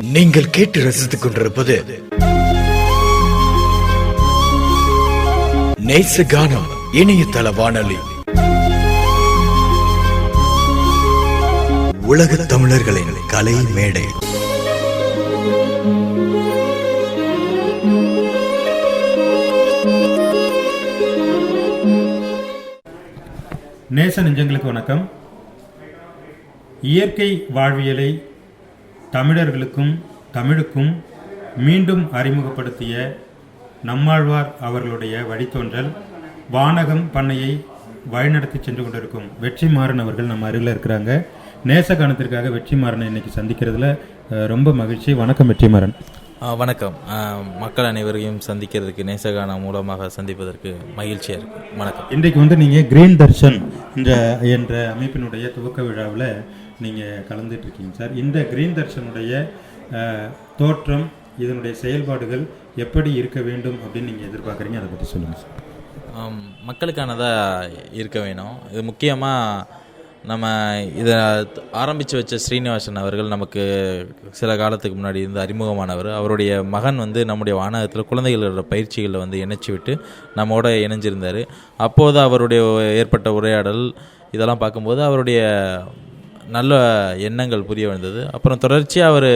நீங்கள் கேட்டு ரசித்துக் கொண்டிருப்பது நேச கானம் இணையதள வானொலி. உலக தமிழர்களின் கலை மேடை. நேச நெஞ்சங்களுக்கு வணக்கம். இயற்கை வாழ்வியலை தமிழர்களுக்கும் தமிழுக்கும் மீண்டும் அறிமுகப்படுத்திய நம்மாழ்வார் அவர்களுடைய வழித்தோன்றல் வானகம் பண்ணையை வழிநடத்தி சென்று கொண்டிருக்கும் வெற்றிமாறன் அவர்கள் நம்ம அருகில் இருக்கிறாங்க. நேசகானத்திற்காக வெற்றிமாறனை இன்னைக்கு சந்திக்கிறதுல ரொம்ப மகிழ்ச்சி. வணக்கம் வெற்றிமாறன். வணக்கம். மக்கள் அனைவரையும் சந்திக்கிறதுக்கு நேசகானா மூலமாக சந்திப்பதற்கு மகிழ்ச்சியாக இருக்கு. வணக்கம். இன்றைக்கு வந்து நீங்கள் கிரீன் தர்ஷன் என்ற என்ற அமைப்பினுடைய துவக்க விழாவில் நீங்கள் கலந்துட்டுருக்கீங்க சார். இந்த கிரீன் தர்ஷனுடைய தோற்றம் இதனுடைய செயல்பாடுகள் எப்படி இருக்க வேண்டும் அப்படின்னு நீங்கள் எதிர்பார்க்குறீங்க? அதை பற்றி சொல்லுங்கள் சார். மக்களுக்கானதாக இருக்க வேணும். இது முக்கியமாக நம்ம இதை ஆரம்பித்து வச்ச ஸ்ரீனிவாசன் அவர்கள் நமக்கு சில காலத்துக்கு முன்னாடி இருந்து அறிமுகமானவர். அவருடைய மகன் வந்து நம்முடைய வானகத்தில் குழந்தைகளோட பயிற்சிகளில் வந்து இணைச்சி விட்டு நம்மோட இணைஞ்சிருந்தார். அப்போது அவருடைய ஏற்பட்ட உரையாடல் இதெல்லாம் பார்க்கும்போது அவருடைய நல்ல எண்ணங்கள் புரிய வந்தது. அப்புறம் தொடர்ச்சியாக அவர்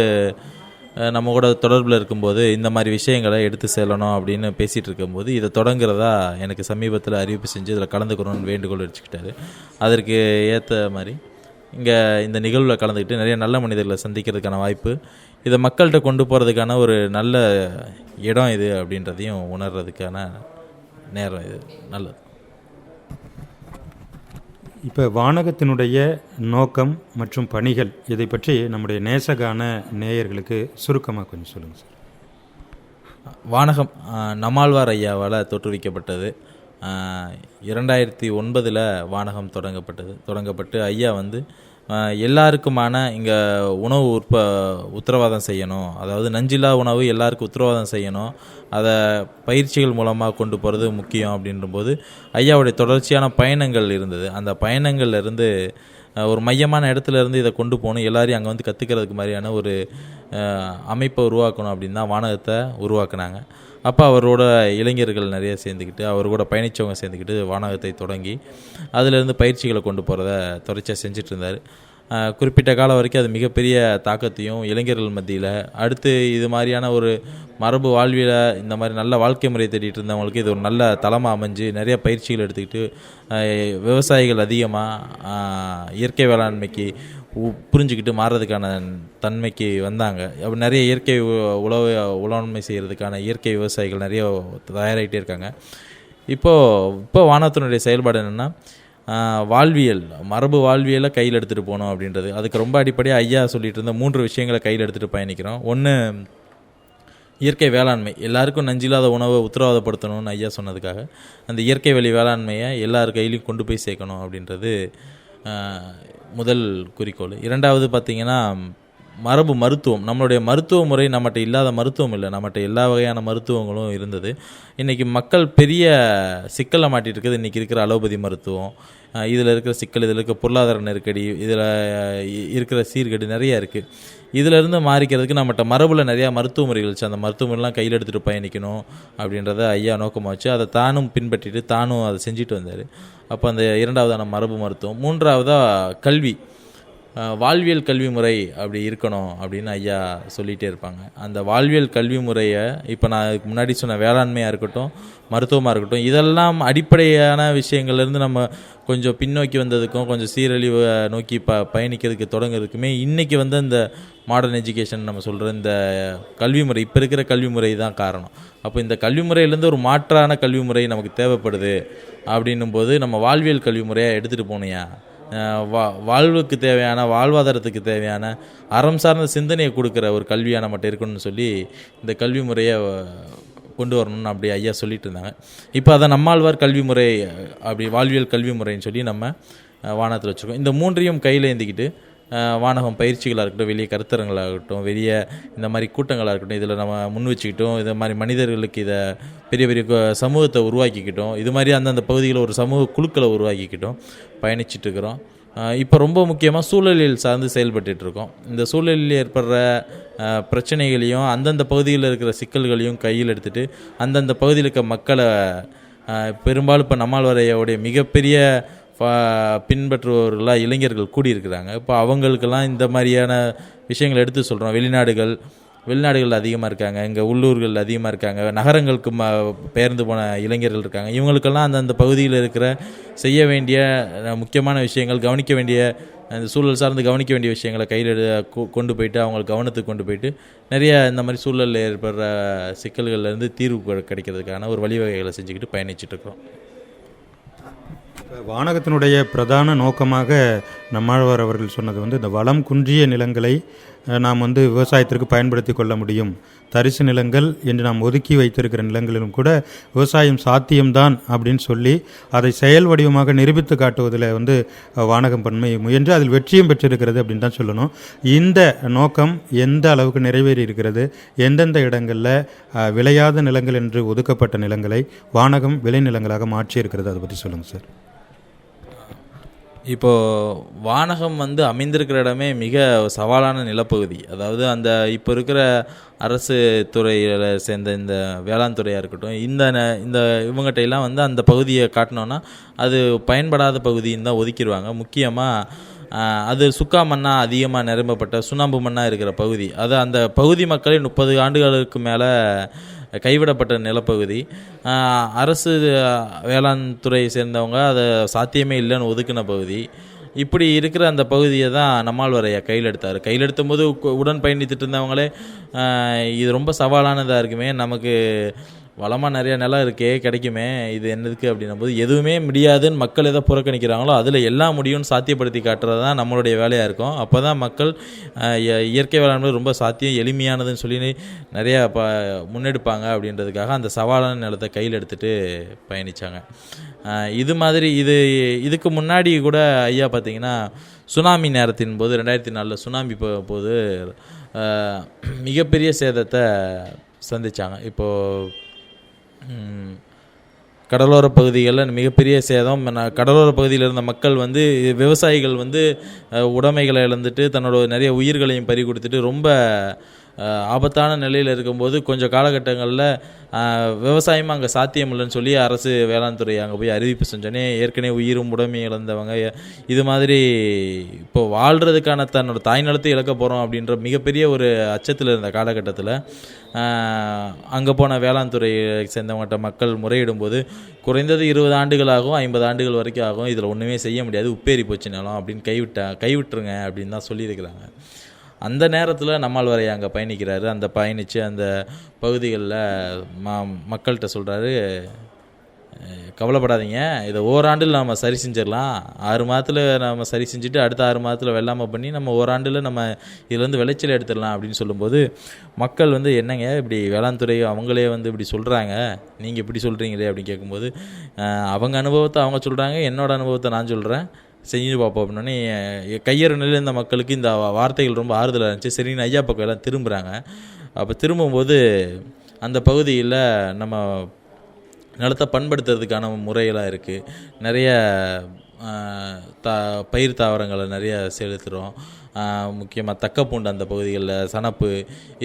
நம்ம கூட தொடர்பில் இருக்கும்போது இந்த மாதிரி விஷயங்களை எடுத்து செல்லணும் அப்படின்னு பேசிகிட்டு இருக்கும்போது இதை தொடங்குறதா எனக்கு சமீபத்தில் அறிவிப்பு செஞ்சு இதில் கலந்துக்கணும்னு வேண்டுகோள் வச்சுக்கிட்டாரு அதற்கு ஏற்ற மாதிரி இங்கே இந்த நிகழ்வில் கலந்துக்கிட்டு நிறைய நல்ல மனிதர்களை சந்திக்கிறதுக்கான வாய்ப்பு இதை மக்கள்கிட்ட கொண்டு போகிறதுக்கான ஒரு நல்ல இடம் இது அப்படின்றதையும் உணர்றதுக்கான நேரம் இது. நல்லது. இப்போ வானகத்தினுடைய நோக்கம் மற்றும் பணிகள் இதை பற்றி நம்முடைய நேசகான நேயர்களுக்கு சுருக்கமாக கொஞ்சம் சொல்லுங்கள் சார். வானகம் நம்மாழ்வார் ஐயாவால் தோற்றுவிக்கப்பட்டது. இரண்டாயிரத்தி ஒன்பதில் வானகம் தொடங்கப்பட்டது. தொடங்கப்பட்டு ஐயா வந்து எல்லாருக்குமான இங்கே உணவு உற்ப உத்தரவாதம் செய்யணும். அதாவது நஞ்சில்லா உணவு எல்லாருக்கும் உத்தரவாதம் செய்யணும். அதை பயிற்சிகள் மூலமாக கொண்டு போகிறது முக்கியம் அப்படின்றபோது ஐயாவுடைய தொடர்ச்சியான பயணங்கள் இருந்தது. அந்த பயணங்கள்லேருந்து ஒரு மையமான இடத்துல இருந்து இதை கொண்டு போகணும். எல்லாரையும் அங்கே வந்து கற்றுக்கிறதுக்கு மாதிரியான ஒரு அமைப்பை உருவாக்கணும் அப்படின்னு தான் வானகத்தை உருவாக்குனாங்க. அப்போ அவரோட இளைஞர்கள் நிறைய சேர்ந்துக்கிட்டு அவர் கூட பயணித்தவங்க சேர்ந்துக்கிட்டு வானகத்தை தொடங்கி அதிலேருந்து பயிற்சிகளை கொண்டு போகிறத தொடர்ச்சியாக செஞ்சிட்ருந்தார் குறிப்பிட்ட காலம் வரைக்கும் அது மிகப்பெரிய தாக்கத்தையும் இளைஞர்கள் மத்தியில். அடுத்து இது மாதிரியான ஒரு மரபு வாழ்வியல இந்த மாதிரி நல்ல வாழ்க்கை முறை தேடிட்டு இருந்தவங்களுக்கு இது ஒரு நல்ல தளமாக அமைஞ்சு நிறைய பயிற்சிகள் எடுத்துக்கிட்டு விவசாயிகள் அதிகமாக இயற்கை வேளாண்மைக்கு புரிஞ்சுக்கிட்டு மாறுறதுக்கான தன்மைக்கு வந்தாங்க. அப்போ நிறைய இயற்கை உழவு உழவன்மை செய்கிறதுக்கான இயற்கை விவசாயிகள் நிறைய தயாராகிட்டே இருக்காங்க. இப்போது இப்போ வானத்தினுடைய செயல்பாடு என்னென்னா வாழ்வியல் மரபு வாழ்வியலை கையில் எடுத்துகிட்டு போகணும் அப்படின்றது. அதுக்கு ரொம்ப அடிப்படையாக ஐயா சொல்லிட்டு இருந்த மூன்று விஷயங்களை கையில் எடுத்துகிட்டு பயணிக்கிறோம். ஒன்று இயற்கை வேளாண்மை. எல்லாருக்கும் நஞ்சில்லாத உணவை உத்தரவாதப்படுத்தணும்னு ஐயா சொன்னதுக்காக. அந்த இயற்கை வழி வேளாண்மையை எல்லார் கையிலையும் கொண்டு போய் சேர்க்கணும் அப்படின்றது முதல் குறிக்கோள். இரண்டாவது பார்த்திங்கன்னா மரபு மருத்துவம். நம்மளுடைய மருத்துவ முறை நம்மகிட்ட இல்லாத மருத்துவம் இல்லை. நம்மகிட்ட எல்லா வகையான மருத்துவங்களும் இருந்தது. இன்றைக்கி மக்கள் பெரிய சிக்கலை மாட்டிட்டு இருக்குது இன்றைக்கி இருக்கிற அலோபதி மருத்துவம் இதில் இருக்கிற சிக்கல் இதில் இருக்கிற பொருளாதார நெருக்கடி இதில் இருக்கிற சீர்கேடு நிறைய இருக்குது இதிலிருந்து மாறிக்கிறதுக்கு நம்மகிட்ட மரபில் நிறையா மருத்துவ முறைகள் வச்சு அந்த மருத்துவமுறைலாம் கையில் எடுத்துகிட்டு பயணிக்கணும் அப்படின்றத ஐயா நோக்கமாக வச்சு அதை தானும் பின்பற்றிட்டு தானும் அதை செஞ்சுட்டு வந்தார். அப்போ அந்த இரண்டாவதான மரபு மருத்துவம். மூன்றாவதாக கல்வி. வாழ்வியல் கல்வி முறை அப்படி இருக்கணும் அப்படின்னு ஐயா சொல்லிகிட்டே இருப்பாங்க. அந்த வாழ்வியல் கல்வி முறையை இப்போ நான் அதுக்கு முன்னாடி சொன்ன வேளாண்மையாக இருக்கட்டும் மருத்துவமாக இருக்கட்டும் இதெல்லாம் அடிப்படையான விஷயங்கள்லேருந்து நம்ம கொஞ்சம் பின்னோக்கி வந்ததுக்கும் கொஞ்சம் சீரழிவை நோக்கி ப பயணிக்கிறதுக்கு தொடங்குறதுக்குமே இன்றைக்கி வந்து இந்த மாடர்ன் எஜுகேஷன் நம்ம சொல்கிற இந்த கல்வி முறை இப்போ இருக்கிற கல்வி முறை தான் காரணம். அப்போ இந்த கல்வி முறையிலேருந்து ஒரு மாற்றான கல்வி முறை நமக்கு தேவைப்படுது அப்படின்னும் போது நம்ம வாழ்வியல் கல்வி முறையாக எடுத்துகிட்டு போனியா வா வாழ்வுக்கு தேவையான வாழ்வாதாரத்துக்கு தேவையான அறம் சார்ந்த சிந்தனையை கொடுக்குற ஒரு கல்வியாக நம்மகிட்ட இருக்கணும்னு சொல்லி இந்த கல்வி முறையை கொண்டு வரணும்னு அப்படி ஐயா சொல்லிட்டு இருந்தாங்க. இப்போ அதை நம்மாழ்வார் கல்வி முறை அப்படி வாழ்வியல் கல்வி முறைன்னு சொல்லி நம்ம வானத்தில் வச்சுருக்கோம். இந்த மூன்றையும் கையில் ஏந்திக்கிட்டு வானகம் பயிற்சிகளாக இருக்கட்டும் வெளியே கருத்தரங்களாகட்டும் இருக்கட்டும் வெளியே இந்த மாதிரி கூட்டங்களாக இருக்கட்டும் இதில் நம்ம முன் வச்சுக்கிட்டோம் இது மாதிரி மனிதர்களுக்கு இதை பெரிய பெரிய சமூகத்தை உருவாக்கிக்கிட்டோம் இது மாதிரி அந்தந்த பகுதியில் ஒரு சமூக குழுக்களை உருவாக்கிக்கிட்டோம் பயணிச்சிட்டு இருக்கிறோம் இப்போ ரொம்ப முக்கியமாக சூழலில் சார்ந்து செயல்பட்டுருக்கோம் இருக்கோம் இந்த சூழலில் ஏற்படுற பிரச்சனைகளையும் அந்தந்த பகுதியில் இருக்கிற சிக்கல்களையும் கையில் எடுத்துகிட்டு அந்தந்த பகுதியில் இருக்க மக்களை பெரும்பாலும் இப்போ நம்மாழ்வாரையோடைய மிகப்பெரிய பின்பற்றுபவர்களாக இளைஞர்கள் கூடியிருக்கிறாங்க. இப்போ அவங்களுக்கெல்லாம் இந்த மாதிரியான விஷயங்கள் எடுத்து சொல்கிறோம் வெளிநாடுகள் வெளிநாடுகள் அதிகமாக இருக்காங்க. இங்கே உள்ளூர்கள் அதிகமாக இருக்காங்க. நகரங்களுக்கு ம பெயர்ந்து போன இளைஞர்கள் இருக்காங்க. இவங்களுக்கெல்லாம் அந்தந்த பகுதியில் இருக்கிற செய்ய வேண்டிய முக்கியமான விஷயங்கள் கவனிக்க வேண்டிய அந்த சூழல் சார்ந்து கவனிக்க வேண்டிய விஷயங்களை கையில் எடு கொ- கொண்டு போயிட்டு அவங்களுக்கு கவனத்துக்கு கொண்டு போயிட்டு நிறைய இந்த மாதிரி சூழலில் ஏற்படுற சிக்கல்கள்லேருந்து தீர்வு கிடைக்கிறதுக்கான ஒரு வழிவகைகளை செஞ்சுக்கிட்டு பயணிச்சுட்டு இருக்கிறோம். வானகத்தினுடைய பிரதான நோக்கமாக நம்மாழ்வார் அவர்கள் சொன்னது வந்து இந்த வளம் குன்றிய நிலங்களை நாம் வந்து விவசாயத்திற்கு பயன்படுத்தி கொள்ள முடியும். தரிசு நிலங்கள் என்று நாம் ஒதுக்கி வைத்திருக்கிற நிலங்களிலும் கூட விவசாயம் சாத்தியம்தான் அப்படின்னு சொல்லி அதை செயல் வடிவமாக நிரூபித்து காட்டுவதில் வந்து வானகம் பன்மை முயன்று அதில் வெற்றியும் பெற்றிருக்கிறது அப்படின்னு தான் சொல்லணும். இந்த நோக்கம் எந்த அளவுக்கு நிறைவேறி இருக்கிறது எந்தெந்த இடங்களில் விளையாத நிலங்கள் என்று ஒதுக்கப்பட்ட நிலங்களை வானகம் விளைநிலங்களாக மாற்றியிருக்கிறது அதை பற்றி சொல்லுங்கள் சார். இப்போது வானகம் வந்து அமைந்திருக்கிற இடமே மிக சவாலான நிலப்பகுதி. அதாவது அந்த இப்போ இருக்கிற அரசு துறையில் சேர்ந்த இந்த வேளாண் துறையாக இருக்கட்டும் இந்த ந- இந்த இவங்ககிட்ட எல்லாம் வந்து அந்த பகுதியை காட்டினோன்னா அது பயன்படாத பகுதின்னு தான் ஒதுக்கிடுவாங்க. முக்கியமாக அது சுக்கா மண்ணாக அதிகமாக நிரம்பப்பட்ட சுண்ணாம்பு மண்ணாக இருக்கிற பகுதி. அது அந்த பகுதி மக்களே முப்பது ஆண்டுகளுக்கு மேலே கைவிடப்பட்ட நிலப்பகுதி. அரசு வேளாண் துறையை சேர்ந்தவங்க அதை சாத்தியமே இல்லைன்னு ஒதுக்கின பகுதி. இப்படி இருக்கிற அந்த பகுதியை தான் நம்மாழ்வாரையா கையில் எடுத்தார் கையில் எடுத்தபோது போது உடன் பயணித்துட்டு இருந்தவங்களே இது ரொம்ப சவாலானதாக இருக்குமே நமக்கு வளமாக நிறைய நிலம் இருக்கே கிடைக்குமே இது என்னதுக்கு அப்படின்னும் போது எதுவுமே முடியாதுன்னு மக்கள் எதை புறக்கணிக்கிறாங்களோ அதில் எல்லாம் முடியும்னு சாத்தியப்படுத்தி காட்டுறது தான் நம்மளுடைய வேலையாக இருக்கும். அப்போ தான் மக்கள் இயற்கை வேளாண்மை ரொம்ப சாத்தியம் எளிமையானதுன்னு சொல்லி நிறையா ப முன்னெடுப்பாங்க அப்படின்றதுக்காக அந்த சவாலான நிலத்தை கையில் எடுத்துகிட்டு பயணித்தாங்க இது மாதிரி இது இதுக்கு முன்னாடி கூட ஐயா பார்த்தீங்கன்னா சுனாமி நேரத்தின் போது ரெண்டாயிரத்தி நாலில் சுனாமி போது மிகப்பெரிய சேதத்தை சந்திச்சாங்க. இப்போது கடலோர பகுதிகளில் மிகப்பெரிய சேதம். கடலோர பகுதியில் இருந்த மக்கள் வந்து விவசாயிகள் வந்து உடைமைகளை இழந்துட்டு தன்னோட நிறைய உயிர்களையும் பறி கொடுத்துட்டு ரொம்ப ஆபத்தான நிலையில் இருக்கும்போது கொஞ்சம் காலகட்டங்களில் விவசாயமும் அங்கே சாத்தியம் இல்லைன்னு சொல்லி அரசு வேளாண் துறை அங்கே போய் அறிவிப்பு செஞ்சோன்னே ஏற்கனவே உயிரும் உடமை இழந்தவங்க. இது மாதிரி இப்போ வாழ்கிறதுக்கான தன்னோட தாய் நிலத்தை இழக்க போகிறோம் அப்படின்ற மிகப்பெரிய ஒரு அச்சத்தில் இருந்த காலகட்டத்தில் அங்கே போன வேளாண் துறையை சேர்ந்தவங்ககிட்ட மக்கள் முறையிடும்போது குறைந்தது இருபது ஆண்டுகளாகவும் ஐம்பது ஆண்டுகள் வரைக்கும் ஆகும். இதில் ஒன்றுமே செய்ய முடியாது. உப்பேறி போச்சு நிலம் அப்படின்னு கைவிட்டா கைவிட்டுருங்க அப்படின்னு தான் சொல்லியிருக்கிறாங்க. அந்த நேரத்தில் நம்மாழ்வாரை அங்கே பயணிக்கிறாரு. அந்த பயணித்து அந்த பகுதிகளில் ம மக்கள்கிட்ட சொல்கிறாரு கவலைப்படாதீங்க. இதை ஓராண்டில் நம்ம சரி செஞ்சிடலாம். ஆறு மாதத்தில் நம்ம சரி செஞ்சுட்டு அடுத்த ஆறு மாதத்தில் வெள்ளாமை பண்ணி நம்ம ஓராண்டில் நம்ம இதுலேருந்து விளைச்சல் எடுத்துடலாம். அப்படின்னு சொல்லும்போது மக்கள் வந்து என்னங்க இப்படி வேளாண் துறை அவங்களே வந்து இப்படி சொல்கிறாங்க நீங்கள் இப்படி சொல்கிறீங்களே அப்படின்னு கேட்கும்போது அவங்க அனுபவத்தை அவங்க சொல்கிறாங்க என்னோடய அனுபவத்தை நான் சொல்கிறேன் செஞ்சு பார்ப்போம் அப்படின்னே கையறு நிலையில் இருந்த மக்களுக்கு இந்த வார்த்தைகள் ரொம்ப ஆறுதலாக இருந்துச்சு. சரின்னு ஐயா பக்கம் எல்லாம் திரும்புகிறாங்க அப்போ திரும்பும்போது அந்த பகுதியில் நம்ம நிலத்தை பண்படுத்துறதுக்கான முறையெல்லாம் இருக்குது நிறைய தா பயிர் தாவரங்களை நிறைய செலுத்துகிறோம் முக்கியமாக தக்கப்பூண்டு அந்த பகுதிகளில் சணப்பு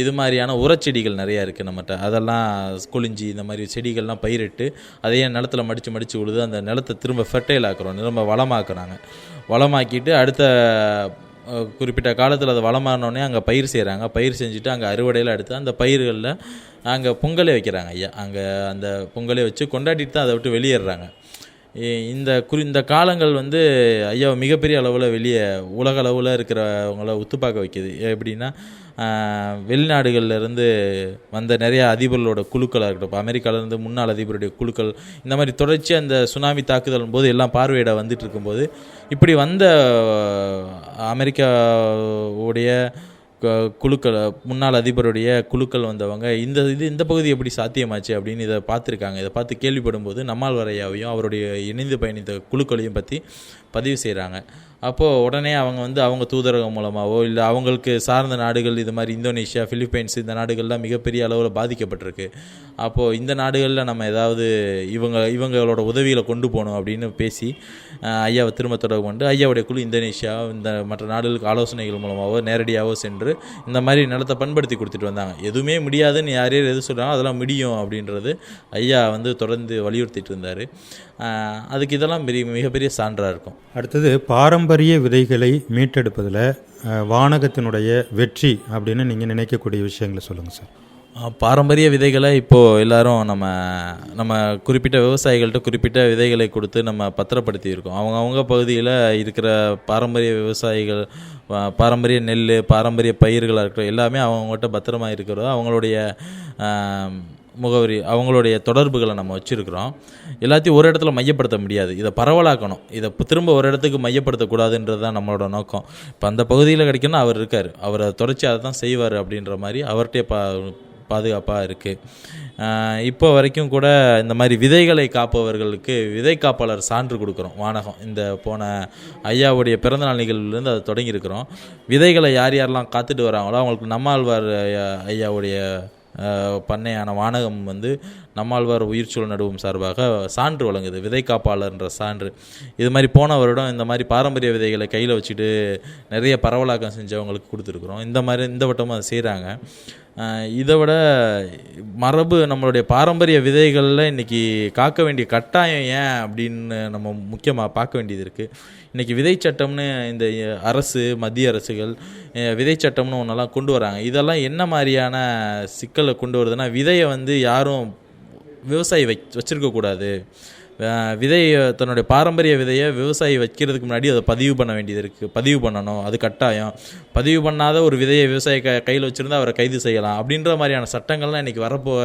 இது மாதிரியான உரச்செடிகள் நிறையா இருக்குது நம்மகிட்ட. அதெல்லாம் குளிஞ்சி இந்த மாதிரி செடிகள்லாம் பயிரிட்டு அதையே நிலத்துல மடித்து மடித்து விழுது அந்த நிலத்தை திரும்ப ஃபெர்டைல் ஆக்குறோம். திரும்ப வளமாக்குறாங்க. வளமாக்கிட்டு அடுத்த குறிப்பிட்ட காலத்தில் அது வளமானோடனே அங்கே பயிர் செய்கிறாங்க பயிர் செஞ்சுட்டு அங்கே அறுவடையில் எடுத்து அந்த பயிர்களில் அங்கே பொங்கலே வைக்கிறாங்க ஐயா. அங்கே அந்த பொங்கலே வச்சு கொண்டாடிட்டு தான் அதை விட்டு வெளியேறாங்க இந்த குறி இந்த காலங்கள் வந்து ஐயா மிகப்பெரிய அளவில் வெளியே உலக அளவில் இருக்கிறவங்கள உத்து பார்க்க வைக்குது எப்படின்னா வெளிநாடுகள்லேருந்து இருந்து வந்த நிறைய அதிபர்களோட குழுக்களாக இருக்கட்டும் இப்போ அமெரிக்காவிலேருந்து முன்னாள் அதிபருடைய குழுக்கள் இந்த மாதிரி தொடர்ச்சியாக அந்த சுனாமி தாக்குதல் போது எல்லாம் பார்வையிட வந்துட்டு இருக்கும்போது இப்படி வந்த அமெரிக்காவுடைய குழுக்கள் முன்னாள் அதிபருடைய குழுக்கள் வந்தவங்க இந்த இது இந்த பகுதி எப்படி சாத்தியமாச்சு அப்படின்னு இதை பார்த்துருக்காங்க. இதை பார்த்து கேள்விப்படும்போது நம்மால் வரையாவையும் அவருடைய இணைந்து பயணித்த குழுக்களையும் பற்றி பதிவு செய்கிறாங்க அப்போது உடனே அவங்க வந்து அவங்க தூதரகம் மூலமாகவோ இல்லை அவங்களுக்கு சார்ந்த நாடுகள் இது மாதிரி இந்தோனேஷியா ஃபிலிப்பைன்ஸ் இந்த நாடுகள்லாம் மிகப்பெரிய அளவில் பாதிக்கப்பட்டிருக்கு. அப்போது இந்த நாடுகளில் நம்ம ஏதாவது இவங்க இவங்களோட உதவியில் கொண்டு போகணும் அப்படின்னு பேசி ஐயாவை திரும்ப தொடர்பு கொண்டு ஐயாவுடைய குழு இந்தோனேஷியா இந்த மற்ற நாடுகளுக்கு ஆலோசனைகள் மூலமாகவோ நேரடியாகவோ சென்று இந்த மாதிரி நிலத்தை பண்படுத்தி கொடுத்துட்டு வந்தாங்க. எதுவுமே முடியாதுன்னு யார் யார் எது சொல்கிறாங்க அதெல்லாம் முடியும் அப்படின்றது ஐயா வந்து தொடர்ந்து வலியுறுத்திட்டு இருந்தார். அதுக்கு இதெல்லாம் பெரிய மிகப்பெரிய சான்றாக இருக்கும். அடுத்தது பாரம்பரிய விதைகளை மீட்டெடுப்பதில் வானகத்தினுடைய வெற்றி அப்படின்னு நீங்கள் நினைக்கக்கூடிய விஷயங்களை சொல்லுங்கள் சார். பாரம்பரிய விதைகளை இப்போது எல்லாரும் நம்ம நம்ம குறிப்பிட்ட விவசாயிகள்கிட்ட குறிப்பிட்ட விதைகளை கொடுத்து நம்ம பத்திரப்படுத்தி இருக்கோம் அவங்க அவங்க பகுதியில் இருக்கிற பாரம்பரிய விவசாயிகள் பாரம்பரிய நெல் பாரம்பரிய பயிர்களாக இருக்கட்டும் எல்லாமே அவங்ககிட்ட பத்திரமா இருக்கிறதோ. அவங்களுடைய முகவரி அவங்களுடைய தொடர்புகளை நம்ம வச்சுருக்கிறோம். எல்லாத்தையும் ஒரு இடத்துல மையப்படுத்த முடியாது. இதை பரவலாக்கணும். இதை திரும்ப ஒரு இடத்துக்கு மையப்படுத்தக்கூடாதுன்றது தான் நம்மளோட நோக்கம். இப்போ அந்த பகுதியில் கிடைக்கணும்னா அவர் இருக்கார். அவர் அதை தொடர்ச்சி அதை தான் செய்வார் அப்படின்ற மாதிரி அவர்கிட்டே பா பாதுகாப்பாக இருக்குது இப்போ வரைக்கும் கூட இந்த மாதிரி விதைகளை காப்பவர்களுக்கு விதை காப்பாளர் சான்று கொடுக்குறோம். வானகம். இந்த போன ஐயாவுடைய பிறந்தநாள் நிகழ்வுலேருந்து அதை தொடங்கியிருக்கிறோம். விதைகளை யார் யாரெல்லாம் காத்துட்டு வராங்களோ அவங்களுக்கு நம்மாழ்வார் ஐயாவுடைய பண்ணையான வானகம் வந்து நம்மாழ்வார் உயிர்ச்சூழல் நடுவும் சார்பாக சான்று வழங்குது. விதை காப்பாளர்ன்ற சான்று. இது மாதிரி போன வருடம் இந்த மாதிரி பாரம்பரிய விதைகளை கையில் வச்சுட்டு நிறைய பரவலாக்கம் செஞ்சவங்களுக்கு கொடுத்துருக்குறோம். இந்த மாதிரி இந்த வட்டமும் அதை செய்கிறாங்க இதை விட மரபு நம்மளுடைய பாரம்பரிய விதைகளில் இன்றைக்கி காக்க வேண்டிய கட்டாயம் ஏன் அப்படின்னு நம்ம முக்கியமாக பார்க்க வேண்டியது இருக்குது இன்றைக்கி விதை சட்டம்னு இந்த அரசு மத்திய அரசுகள் விதை சட்டம்னு ஒன்றெல்லாம் கொண்டு வராங்க. இதெல்லாம் என்ன மாதிரியான சிக்கலை கொண்டு வருதுன்னா விதையை வந்து யாரும் விவசாயி வை வச்சிருக்கக்கூடாது. விதையை தன்னுடைய பாரம்பரிய விதையை விவசாயி வைக்கிறதுக்கு முன்னாடி அதை பதிவு பண்ண வேண்டியது இருக்குது பதிவு பண்ணணும். அது கட்டாயம். பதிவு பண்ணாத ஒரு விதையை விவசாயி க கையில் வச்சுருந்தா அவரை கைது செய்யலாம். அப்படின்ற மாதிரியான சட்டங்கள்லாம் இன்றைக்கி வரப்போ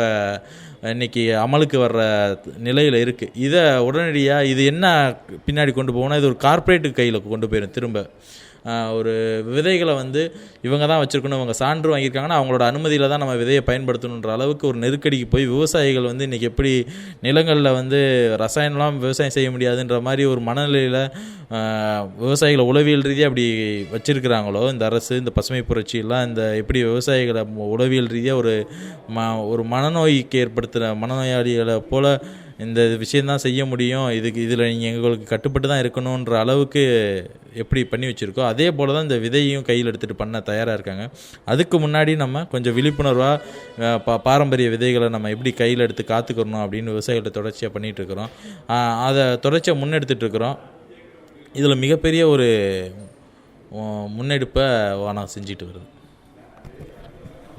இன்றைக்கி அமலுக்கு வர்ற நிலையில் இருக்குது இதை உடனடியாக இது என்ன பின்னாடி கொண்டு போகணும்? இது ஒரு கார்ப்பரேட்டு கையில் கொண்டு போயிடும் திரும்ப. ஒரு விதைகளை வந்து இவங்க தான் வச்சுருக்கணும் இவங்க சான்று வாங்கியிருக்காங்கன்னா அவங்களோட அனுமதியில் தான் நம்ம விதையை பயன்படுத்தணுன்ற அளவுக்கு ஒரு நெருக்கடிக்கு போய் விவசாயிகள் வந்து இன்றைக்கி எப்படி நிலங்களில் வந்து ரசாயனம்லாம் விவசாயம் செய்ய முடியாதுன்ற மாதிரி ஒரு மனநிலையில் விவசாயிகளை உளவியல் ரீதியாக அப்படி வச்சிருக்கிறாங்களோ இந்த அரசு இந்த பசுமை புரட்சியெல்லாம் இந்த எப்படி விவசாயிகளை உளவியல் ரீதியாக ஒரு ம ஒரு மனநோய்க்கு ஏற்படுத்துகிற மனநோயாளிகளை போல் இந்த விஷயந்தான் செய்ய முடியும். இதுக்கு இதில் நீங்கள் எங்களுக்கு கட்டுப்பட்டு தான் இருக்கணுன்ற அளவுக்கு எப்படி பண்ணி வச்சுருக்கோ அதே போல் தான் இந்த விதையும் கையில் எடுத்துகிட்டு பண்ண தயாராக இருக்காங்க. அதுக்கு முன்னாடி நம்ம கொஞ்சம் விழிப்புணர்வாக பா பாரம்பரிய விதைகளை நம்ம எப்படி கையில் எடுத்து காத்துக்கிறணும் அப்படின்னு விவசாயிகளை தொடர்ச்சியாக பண்ணிகிட்ருக்குறோம் அதை தொடர்ச்சியாக முன்னெடுத்துட்டு இருக்கிறோம். இதில் மிகப்பெரிய ஒரு முன்னெடுப்பை வானம் செஞ்சுட்டு வருது.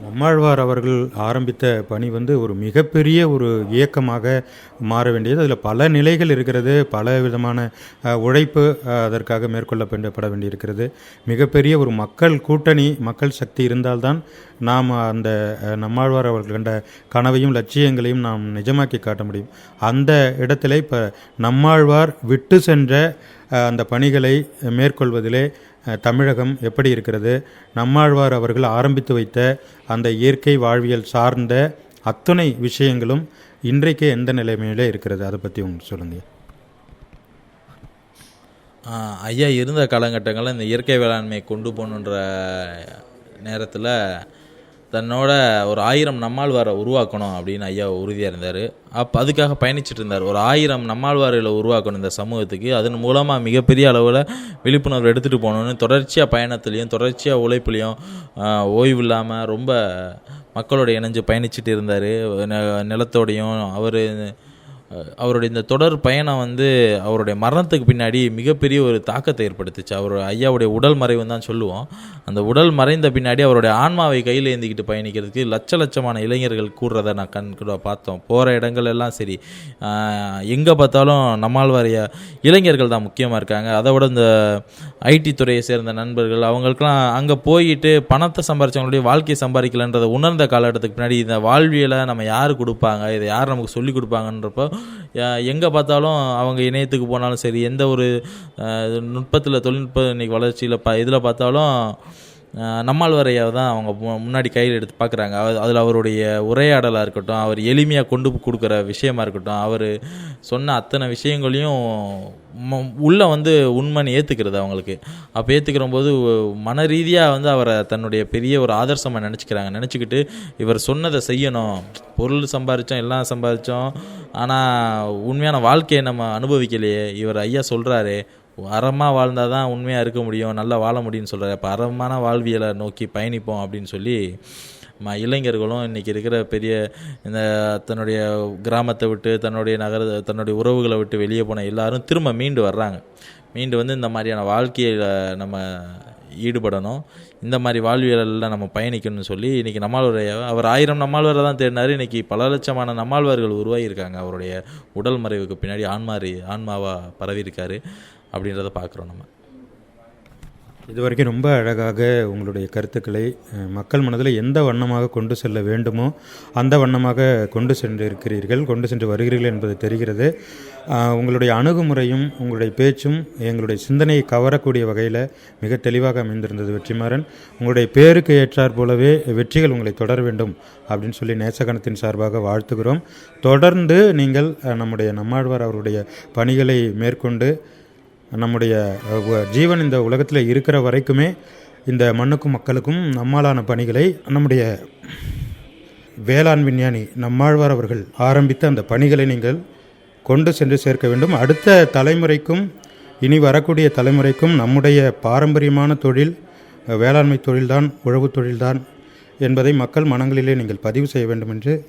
நம்மாழ்வார் அவர்கள் ஆரம்பித்த பணி வந்து ஒரு மிகப்பெரிய ஒரு இயக்கமாக மாற வேண்டியது. அதில் பல நிலைகள் இருக்கிறது. பல விதமான உழைப்பு அதற்காக மேற்கொள்ளப்பட வேண்டியிருக்கிறது. மிகப்பெரிய ஒரு மக்கள் கூட்டணி மக்கள் சக்தி இருந்தால்தான் நாம் அந்த நம்மாழ்வார் அவர்கள் கண்ட கனவையும் லட்சியங்களையும் நாம் நிஜமாக்கி காட்ட முடியும். அந்த இடத்துல இப்போ நம்மாழ்வார் விட்டு சென்ற அந்த பணிகளை மேற்கொள்வதிலே தமிழகம் எப்படி இருக்கிறது? நம்மாழ்வார் அவர்கள் ஆரம்பித்து வைத்த அந்த இயற்கை வாழ்வியல் சார்ந்த அத்துணை விஷயங்களும் இன்றைக்கு எந்த நிலைமையில இருக்கிறது? அதை பற்றி உங்களுக்கு சொல்லுங்கள் ஐயா இருந்த காலகட்டங்களில் இந்த இயற்கை வேளாண்மையை கொண்டு போகணுன்ற நேரத்தில் தன்னோட ஒரு ஆயிரம் நம்மாழ்வாரை உருவாக்கணும் அப்படின்னு ஐயா உறுதியாக இருந்தார். அப்போ அதுக்காக பயணிச்சுட்டு இருந்தார். ஒரு ஆயிரம் நம்மாழ்வார்களை உருவாக்கணும் இந்த சமூகத்துக்கு. அதன் மூலமாக மிகப்பெரிய அளவில் விழிப்புணர்வு எடுத்துகிட்டு போகணுன்னு தொடர்ச்சியாக பயணத்துலேயும் தொடர்ச்சியாக உழைப்புலேயும் ஓய்வு இல்லாமல் ரொம்ப மக்களோட இணைஞ்சு பயணிச்சுட்டு இருந்தார். நிலத்தோடையும் அவர் அவருடைய இந்த தொடர் பயணம் வந்து அவருடைய மரணத்துக்கு பின்னாடி மிகப்பெரிய ஒரு தாக்கத்தை ஏற்படுத்துச்சு. அவர் ஐயாவுடைய உடல் மறைவு தான் சொல்லுவோம். அந்த உடல் மறைந்த பின்னாடி அவருடைய ஆன்மாவை கையில் ஏந்திக்கிட்டு பயணிக்கிறதுக்கு லட்ச லட்சமான இளைஞர்கள் கூடுறத நான் கண் கூட பார்த்தோம். போகிற இடங்கள் எல்லாம் சரி. எங்கே பார்த்தாலும் நம்மாழ்வாரிய இளைஞர்கள் தான் முக்கியமாக இருக்காங்க. அதை விட இந்த ஐடி துறையை சேர்ந்த நண்பர்கள் அவங்களுக்கெல்லாம் அங்கே போயிட்டு பணத்தை சம்பாரிச்சவங்களுடைய வாழ்க்கையை சம்பாதிக்கலன்றதை உணர்ந்த காலகட்டத்துக்கு பின்னாடி இந்த வாழ்வியலை நம்ம யார் கொடுப்பாங்க? இதை யார் நமக்கு சொல்லிக் கொடுப்பாங்கன்றப்போ எங்கே பார்த்தாலும் அவங்க இணையத்துக்கு போனாலும் சரி எந்த ஒரு நுட்பத்தில் தொழில்நுட்ப இன்னைக்கு வளர்ச்சியில் ப இதில் பார்த்தாலும் ஆஹ் தான் அவங்க மு- முன்னாடி கையில் எடுத்து பார்க்குறாங்க. அதில் அவருடைய உரையாடலாக இருக்கட்டும் அவர் எளிமையாக கொண்டு கொடுக்குற விஷயமா இருக்கட்டும் அவர் சொன்ன அத்தனை விஷயங்களையும் உள்ளே வந்து உண்மைன்னு ஏற்றுக்கிறது அவங்களுக்கு. அப்போ ஏற்றுக்கிற போது மன ரீதியாக வந்து அவரை தன்னுடைய பெரிய ஒரு ஆதர்சமாக நினச்சிக்கிறாங்க. நினச்சிக்கிட்டு இவர் சொன்னதை செய்யணும். பொருள் சம்பாதிச்சோம் எல்லாம் சம்பாதிச்சோம் ஆனால் உண்மையான வாழ்க்கையை நம்ம அனுபவிக்கலையே. இவர் ஐயா சொல்கிறாரு அறமாக வாழ்ந்தால் தான் உண்மையாக இருக்க முடியும் நல்லா வாழ முடியும்னு சொல்கிறாரு அப்போ அறமான வாழ்வியலை நோக்கி பயணிப்போம் அப்படின்னு சொல்லி ம இளைஞர்களும் இன்றைக்கி இருக்கிற பெரிய இந்த தன்னுடைய கிராமத்தை விட்டு தன்னுடைய நகர தன்னுடைய உறவுகளை விட்டு வெளியே போன எல்லாரும் திரும்ப மீண்டு வர்றாங்க. மீண்டு வந்து இந்த மாதிரியான வாழ்க்கையில் நம்ம ஈடுபடணும். இந்த மாதிரி வாழ்வியலில் நம்ம பயணிக்கணும்னு சொல்லி இன்றைக்கி நம்மாழ்வார் அவர் ஆயிரம் நம்மாழ்வாரை தான் தேடினார். இன்றைக்கி பல லட்சமான நம்மாழ்வார்கள் உருவாகியிருக்காங்க. அவருடைய உடல் மறைவுக்கு பின்னாடி ஆன்மாரி ஆன்மாவாக பரவியிருக்காரு அப்படின்றத பார்க்குறோம் நம்ம. இது வரைக்கும் ரொம்ப அழகாக உங்களுடைய கருத்துக்களை மக்கள் மனதில் எந்த வண்ணமாக கொண்டு செல்ல வேண்டுமோ அந்த வண்ணமாக கொண்டு சென்றிருக்கிறீர்கள் கொண்டு சென்று வருகிறீர்கள் என்பது தெரிகிறது. உங்களுடைய அணுகுமுறையும் உங்களுடைய பேச்சும் எங்களுடைய சிந்தனையை கவரக்கூடிய வகையில் மிக தெளிவாக அமைந்திருந்தது வெற்றிமாறன். உங்களுடைய பேருக்கு ஏற்றார் போலவே வெற்றிகள் உங்களை தொடர வேண்டும் அப்படின்னு சொல்லி நேசகணத்தின் சார்பாக வாழ்த்துகிறோம். தொடர்ந்து நீங்கள் நம்முடைய நம்மாழ்வார் அவருடைய பணிகளை மேற்கொண்டு நம்முடைய ஜீவன் இந்த உலகத்தில் இருக்கிற வரைக்குமே இந்த மண்ணுக்கும் மக்களுக்கும் நம்மாலான பணிகளை நம்முடைய வேளாண் விஞ்ஞானி நம்மாழ்வார் அவர்கள் ஆரம்பித்த அந்த பணிகளை நீங்கள் கொண்டு சென்று சேர்க்க வேண்டும். அடுத்த தலைமுறைக்கும் இனி வரக்கூடிய தலைமுறைக்கும் நம்முடைய பாரம்பரியமான தொழில் வேளாண்மை தொழில்தான் உழவு தொழில்தான் என்பதை மக்கள் மனங்களிலே நீங்கள் பதிவு செய்ய வேண்டும் என்று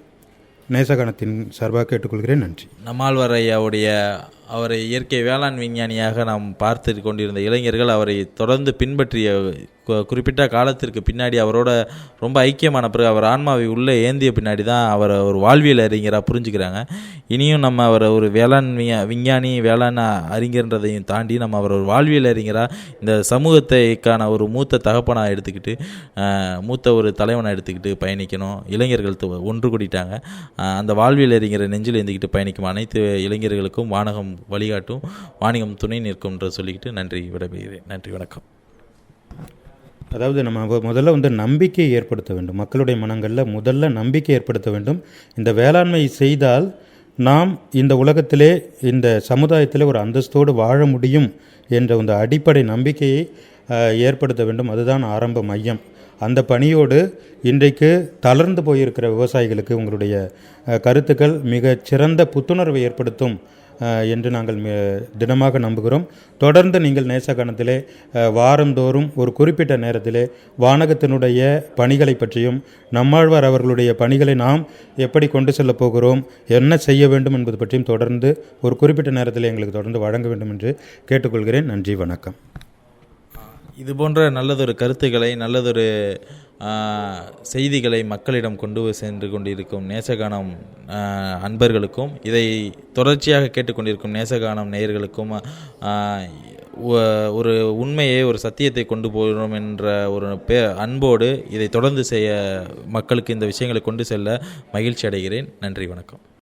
நேசகணத்தின் சார்பாக கேட்டுக்கொள்கிறேன். நன்றி. நம்மாழ்வார் ஐயாவுடைய அவரை இயற்கை வேளாண் விஞ்ஞானியாக நாம் பார்த்து கொண்டிருந்த இளைஞர்கள் அவரை தொடர்ந்து பின்பற்றிய குறிப்பிட்ட காலத்திற்கு பின்னாடி அவரோட ரொம்ப ஐக்கியமான பிறகு அவர் ஆன்மாவை உள்ளே ஏந்திய பின்னாடி தான் அவர் ஒரு வாழ்வியல் அறிஞராக புரிஞ்சுக்கிறாங்க. இனியும் நம்ம அவரை ஒரு வேளாண் விஞ்ஞானி வேளாண் அறிஞர்ன்றதையும் தாண்டி நம்ம அவர் ஒரு வாழ்வியல் அறிஞராக இந்த சமூகத்தைக்கான ஒரு மூத்த தகப்பனாக எடுத்துக்கிட்டு மூத்த ஒரு தலைவனாக எடுத்துக்கிட்டு பயணிக்கணும். இளைஞர்கள் ஒன்று கூடிட்டாங்க. அந்த வாழ்வியல் அறிஞரை நெஞ்சில் ஏந்திக்கிட்டு பயணிக்கும் அனைத்து இளைஞர்களுக்கும் வானகம் வழிகாட்டும். வாணிகம் துணை நிற்கும் என்று சொல்லிக்கிட்டு நன்றி விடைபெறுகிறேன். நன்றி வணக்கம். அதாவது நம்ம முதல்ல வந்து நம்பிக்கையை ஏற்படுத்த வேண்டும். மக்களுடைய மனங்களில் முதல்ல நம்பிக்கை ஏற்படுத்த வேண்டும். இந்த வேளாண்மை செய்தால் நாம் இந்த உலகத்திலே இந்த சமுதாயத்திலே ஒரு அந்தஸ்தோடு வாழ முடியும் என்ற அந்த அடிப்படை நம்பிக்கையை அஹ், ஏற்படுத்த வேண்டும். அதுதான் ஆரம்ப மையம். அந்த பணியோடு இன்றைக்கு தளர்ந்து போயிருக்கிற விவசாயிகளுக்கு உங்களுடைய கருத்துக்கள் மிகச் சிறந்த புத்துணர்வை ஏற்படுத்தும் என்று நாங்கள் தினமாக நம்புகிறோம். தொடர்ந்து நீங்கள் நேசகணத்திலே வாரந்தோறும் ஒரு குறிப்பிட்ட நேரத்திலே வானகத்தினுடைய பணிகளை பற்றியும் நம்மாழ்வார் அவர்களுடைய பணிகளை நாம் எப்படி கொண்டு செல்லப் போகிறோம் என்ன செய்ய வேண்டும் என்பது பற்றியும் தொடர்ந்து ஒரு குறிப்பிட்ட நேரத்தில் எங்களுக்கு தொடர்ந்து வழங்க வேண்டும் என்று கேட்டுக்கொள்கிறேன். நன்றி வணக்கம். இது போன்ற நல்லதொரு கருத்துக்களை நல்லதொரு செய்திகளை மக்களிடம் கொண்டு சென்று கொண்டிருக்கும் நேசகானம் அன்பர்களுக்கும் இதை தொடர்ச்சியாக கேட்டுக்கொண்டிருக்கும் நேசகானம் நேயர்களுக்கும் ஒரு உண்மையை ஒரு சத்தியத்தை கொண்டு போகிறோம் என்ற ஒரு பே அன்போடு இதை தொடர்ந்து செய்ய மக்களுக்கு இந்த விஷயங்களை கொண்டு செல்ல மகிழ்ச்சி அடைகிறேன். நன்றி வணக்கம்.